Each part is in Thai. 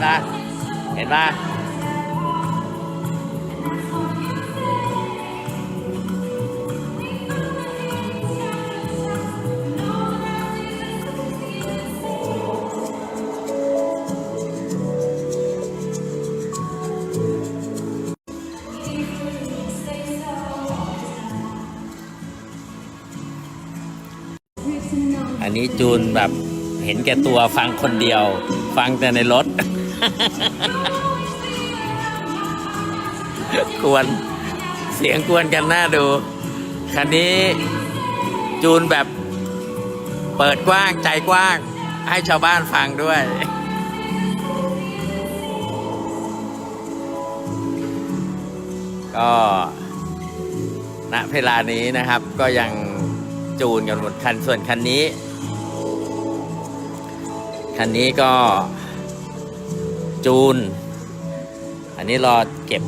แล้วเห็นปะเห็นปะอันนี้จูนแบบเห็นแก่ตัวฟังคนเดียว ฟังแต่ในรถ กวนเสียงกวนกันหน้าดู คันนี้จูนแบบเปิดกว้างใจกว้าง ให้ชาวบ้านฟังด้วย ก็ณเวลานี้นะครับก็ยังจูนกันหมดคันส่วนคันนี้ คันนี้ก็ จูน อันนี้รอเก็บ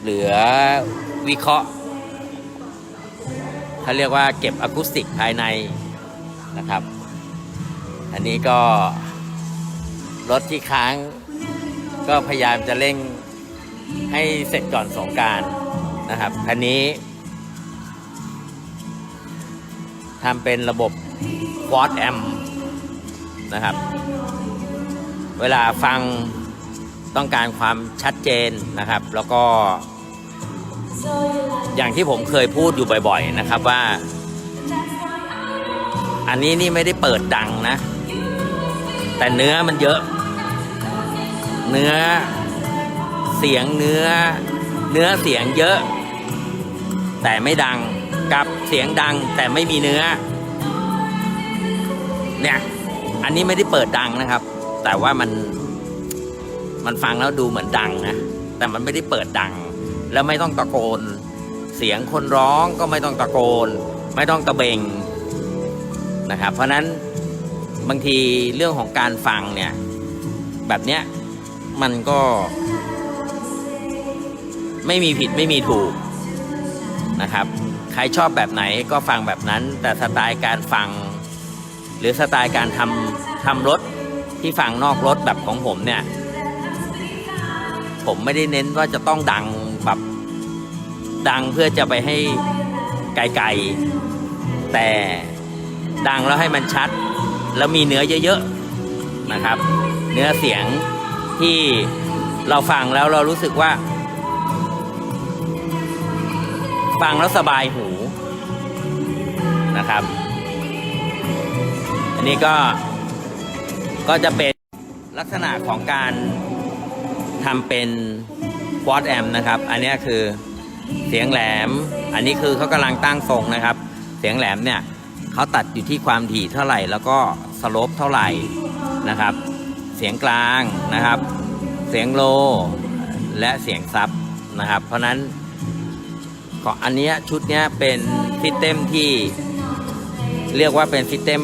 เหลือวิเคราะห์เขาเรียกว่าเก็บอะคูสติกภายในนะครับ อันนี้ก็ รถที่ค้าง ก็พยายามจะเร่งให้เสร็จก่อนสงการนะครับคันนี้ทำเป็นระบบ Quad Amp นะครับ เวลาฟังต้องการความชัดเจนนะครับ แล้วก็อย่างที่ผมเคยพูดอยู่บ่อย ๆ นะครับว่า อันนี้นี่ไม่ได้เปิดดังนะ แต่เนื้อมันเยอะ เนื้อเสียงเนื้อ เนื้อเสียงเยอะ แต่ไม่ดังกับเสียงดังแต่ไม่มีเนื้อ เนี่ย อันนี้ไม่ได้เปิดดังนะครับ แต่ว่ามันมันฟังแล้วดูเหมือนดังนะแต่มันไม่ได้เปิดดัง แล้วไม่ต้องตะโกน เสียงคนร้องก็ไม่ต้องตะโกน ไม่ต้องตะเบงนะครับ เพราะฉะนั้นบางทีเรื่องของการฟังเนี่ย แบบเนี้ยมันก็ ไม่มีผิดไม่มีถูกนะครับ ใครชอบแบบไหนก็ฟังแบบนั้น แต่สไตล์การฟัง หรือสไตล์การทำทำรถ ที่ฟังนอกรถแบบของผมเนี่ย ผมไม่ได้เน้นว่าจะต้องดังแบบดังเพื่อจะไปให้ไกลๆแต่ดังแล้วให้มันชัด แล้วมีเนื้อเยอะๆนะครับ เนื้อเสียงที่เราฟังแล้วเรารู้สึกว่า ฟังแล้วสบายหูนะครับ อันนี้ก็ ก็จะเป็นลักษณะของการทำเป็นควอดแอมนะครับ อันนี้คือเสียงแหลม อันนี้คือเขากำลังตั้งทรงนะครับ เสียงแหลมเนี่ยเขาตัดอยู่ที่ความถี่เท่าไหร่ แล้วก็สโลปเท่าไหร่นะครับ เสียงกลางนะครับ เสียงโลและเสียงซับนะครับ เพราะนั้นก็อันนี้ชุดนี้เป็นซิสเต็มที่เรียกว่าเป็นซิสเต็ม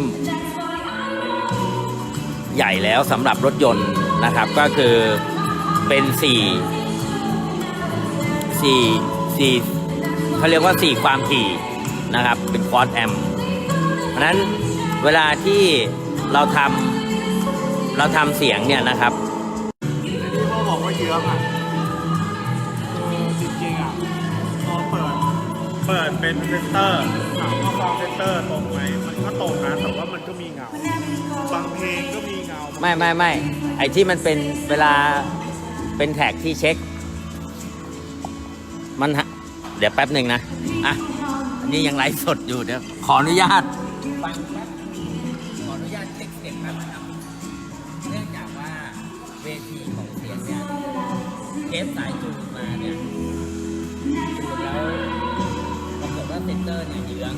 ใหญ่แล้วสำหรับรถยนต์นะครับ ก็คือเป็นสี่สี่สี่เขาเรียกว่าสี่ความถี่นะครับ เป็นควอดแอมเพราะนั้นเวลาที่เราทำเราทำเสียงเนี่ยนะครับที่พ่อบอกว่าเยื้องอะจริงๆอะพอเปิดเปิดเป็นเซนเตอร์ถามว่ามองเซนเตอร์ตรงไหมมันก็ตรงนะแต่ว่ามันก็มีเงา ไม่ไม่ไม่ไอที่มันเป็นเวลาเป็นแท็กที่เช็ค มันฮะเดี๋ยวแป๊บหนึ่งนะ อะ อันนี้ยังไลฟ์สดอยู่เดี๋ยว ขออนุญาตฟังแป๊บขออนุญาตเช็คเสียงแป๊บนะครับเนื่องจากว่าเวทีของเสียงเนี่ยเทปสายจูนมาเนี่ยจูนแล้วปรากฏว่าเซนเตอร์เนี่ยเยื้อง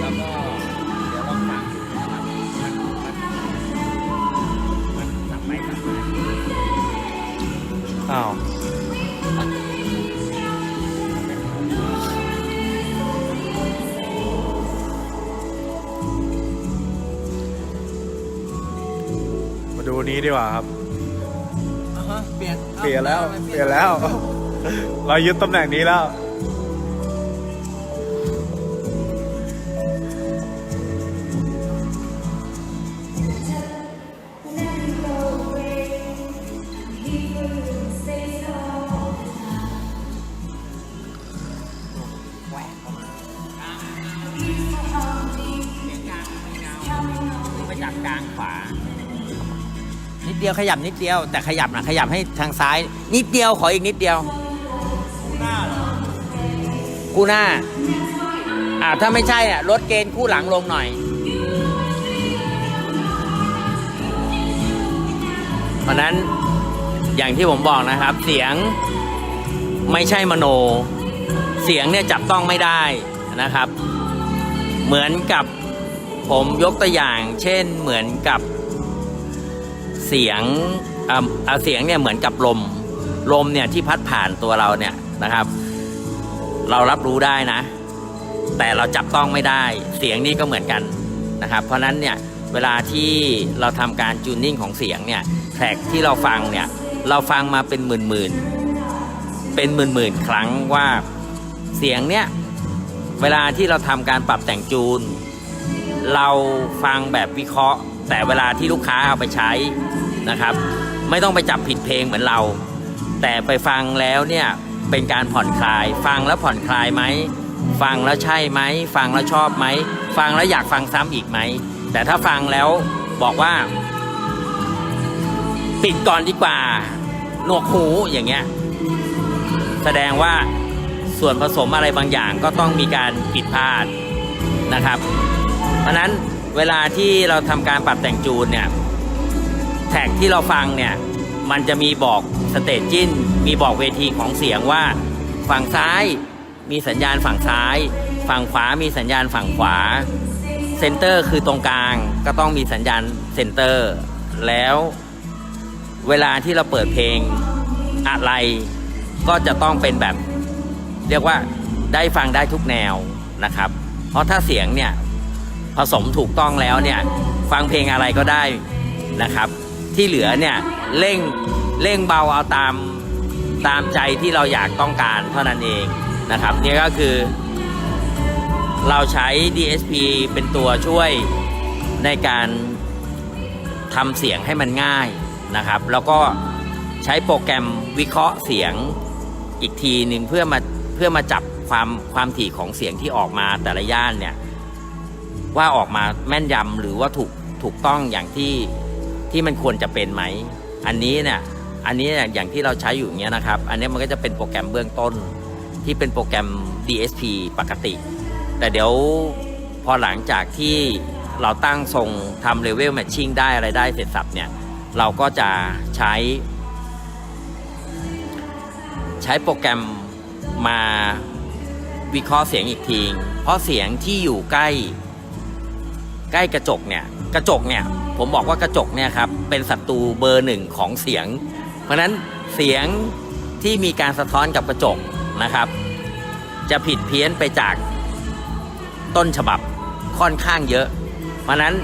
แล้วก็เดี๋ยวลองฟัง อ้าวมาดูนี้ดีกว่าครับ เปลี่ยนเปลี่ยนแล้ว เปลี่ยนแล้ว เรายึดตำแหน่งนี้แล้ว ดียวขยับนิดเดียว แต่ขยับนะขยับให้ทางซ้าย นิดเดียวขออีกนิดเดียวหน้าเหรอคู่หน้าอ่าถ้าไม่ใช่อะลดเกณฑ์คู่หลังลงหน่อยเพราะนั้นอย่างที่ผมบอกนะครับ เสียงไม่ใช่มโน เสียงเนี่ยจับต้องไม่ได้นะครับ เหมือนกับผมยกตัวอย่าง เช่นเหมือนกับ เสียงอ่าอ่าเสียงเนี่ยเหมือนกับลม ลมเนี่ยที่พัดผ่านตัวเราเนี่ยนะครับ เรารับรู้ได้นะ แต่เราจับต้องไม่ได้ เสียงนี่ก็เหมือนกันนะครับ เพราะฉะนั้นเนี่ยเวลาที่เราทำการจูนนิ่งของเสียงเนี่ยแทร็กที่เราฟังเนี่ยเราฟังมาเป็นหมื่นหมื่นเป็นหมื่นหมื่นครั้งว่าเสียงเนี่ยเวลาที่เราทำการปรับแต่งจูน เราฟังแบบวิเคราะห์ แต่เวลาที่ลูกค้าเอาไปใช้นะครับ ไม่ต้องไปจับผิดเพลงเหมือนเรา แต่ไปฟังแล้วเนี่ยเป็นการผ่อนคลาย ฟังแล้วผ่อนคลายไหมฟังแล้วใช่ไหมฟังแล้วชอบไหมฟังแล้วอยากฟังซ้ำอีกไหมแต่ถ้าฟังแล้วบอกว่า ปิดก่อนดีกว่า หนวกหูอย่างเงี้ยแสดงว่าส่วนผสมอะไรบางอย่างก็ต้องมีการผิดพลาดนะครับ เพราะนั้น เวลาที่เราทำการปรับแต่งจูนเนี่ย แท็กที่เราฟังเนี่ย มันจะมีบอกสเตจจิ้น มีบอกเวทีของเสียงว่า ฝั่งซ้ายมีสัญญาณฝั่งซ้าย ฝั่งขวามีสัญญาณฝั่งขวา เซนเตอร์คือตรงกลางก็ต้องมีสัญญาณเซนเตอร์ แล้วเวลาที่เราเปิดเพลงอะไร ก็จะต้องเป็นแบบ เรียกว่าได้ฟังได้ทุกแนวนะครับ เพราะถ้าเสียงเนี่ย ผสมถูกต้องแล้วเนี่ยฟังเพลงอะไรก็ได้นะครับ ที่เหลือเนี่ยเร่งเร่งเบาเอาตามตามใจที่เราอยากต้องการเท่านั้นเองนะครับนี่ก็คือ เราใช้ DSP เป็นตัวช่วยในการทำเสียงให้มันง่ายนะครับ แล้วก็ใช้โปรแกรมวิเคราะห์เสียงอีกทีหนึ่งเพื่อมาเพื่อมาจับความความถี่ของเสียงที่ออกมาแต่ละย่านเนี่ย ว่าออกมาแม่นยำหรือว่าถูกถูกต้องอย่างที่ที่มันควรจะเป็นไหม อันนี้เนี่ยอันนี้เนี่ยอย่างที่เราใช้อยู่อย่างเงี้ยนะครับ อันนี้มันก็จะเป็นโปรแกรมเบื้องต้นที่เป็นโปรแกรม DSP ปกติ แต่เดี๋ยวพอหลังจากที่เราตั้งทรงทำเลเวลแมทชิ่งได้อะไรได้เสร็จสับเนี่ยเราก็จะใช้ ใช้โปรแกรมมาวิเคราะห์เสียงอีกที เพราะเสียงที่อยู่ใกล้ ใกล้กระจกเนี่ยกระจกเนี่ยผมบอกว่ากระจกเนี่ยครับเป็นศัตรูเบอร์หนึ่งของเสียง เพราะฉะนั้นเสียงที่มีการสะท้อนกับกระจกนะครับ จะผิดเพี้ยนไปจากต้นฉบับค่อนข้างเยอะ เพราะฉะนั้น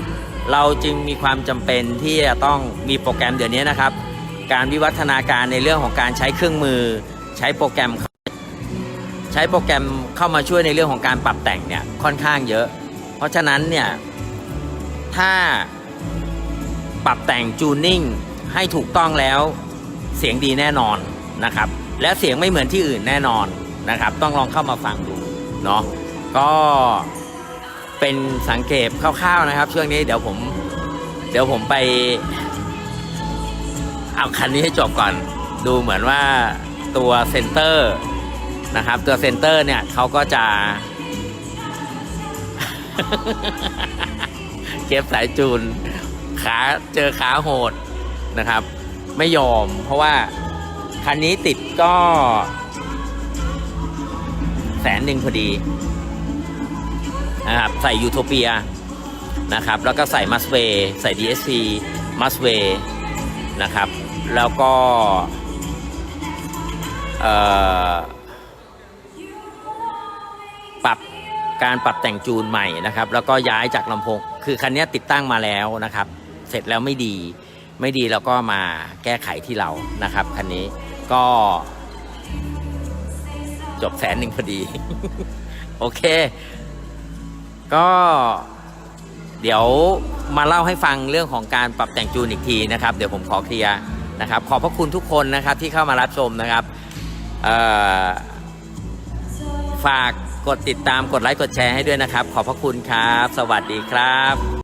เราจึงมีความจำเป็นที่จะต้องมีโปรแกรมเดี๋ยวนี้นะครับ การวิวัฒนาการในเรื่องของการใช้เครื่องมือ ใช้โปรแกรม ใช้โปรแกรมเข้ามาช่วยในเรื่องของการปรับแต่งเนี่ยค่อนข้างเยอะ เพราะฉะนั้นเนี่ย ถ้าปรับแต่งจูนนิ่งให้ถูกต้องแล้วเสียงดีแน่นอนนะครับ และเสียงไม่เหมือนที่อื่นแน่นอนนะครับ ต้องลองเข้ามาฟังดูเนาะก็เป็นสังเกตคร่าวๆนะครับ ช่วงนี้เดี๋ยวผม เดี๋ยวผมไป เอาคันนี้ให้จบก่อน ดูเหมือนว่าตัวเซนเตอร์นะครับ ตัวเซนเตอร์เนี่ยเขาก็จะ เก็บสายจูนขาเจอขาโหดนะครับ ไม่ยอมเพราะว่า คันนี้ติดก็ แสนหนึ่งพอดีนะครับใส่ยูโทเปียนะครับ แล้วก็ใส่มัสเวใส่ DSP มัสเวนะครับ แล้วก็เอ่อปรับการปรับแต่งจูนใหม่นะครับ แล้วก็ย้ายจากลำโพง คือคันนี้ติดตั้งมาแล้วนะครับ เสร็จแล้วไม่ดีไม่ดีแล้วก็มาแก้ไขที่เรานะครับคันนี้ก็จบแสนหนึ่งพอดี โอเค ก็เดี๋ยวมาเล่าให้ฟังเรื่องของการปรับแต่งจูนอีกทีนะครับ เดี๋ยวผมขอเคลียร์นะครับ ขอบพระคุณทุกคนนะครับที่เข้ามารับชมนะครับฝาก กดติดตามกดไลค์กดแชร์ให้ด้วยนะครับ ขอบพระคุณครับ สวัสดีครับ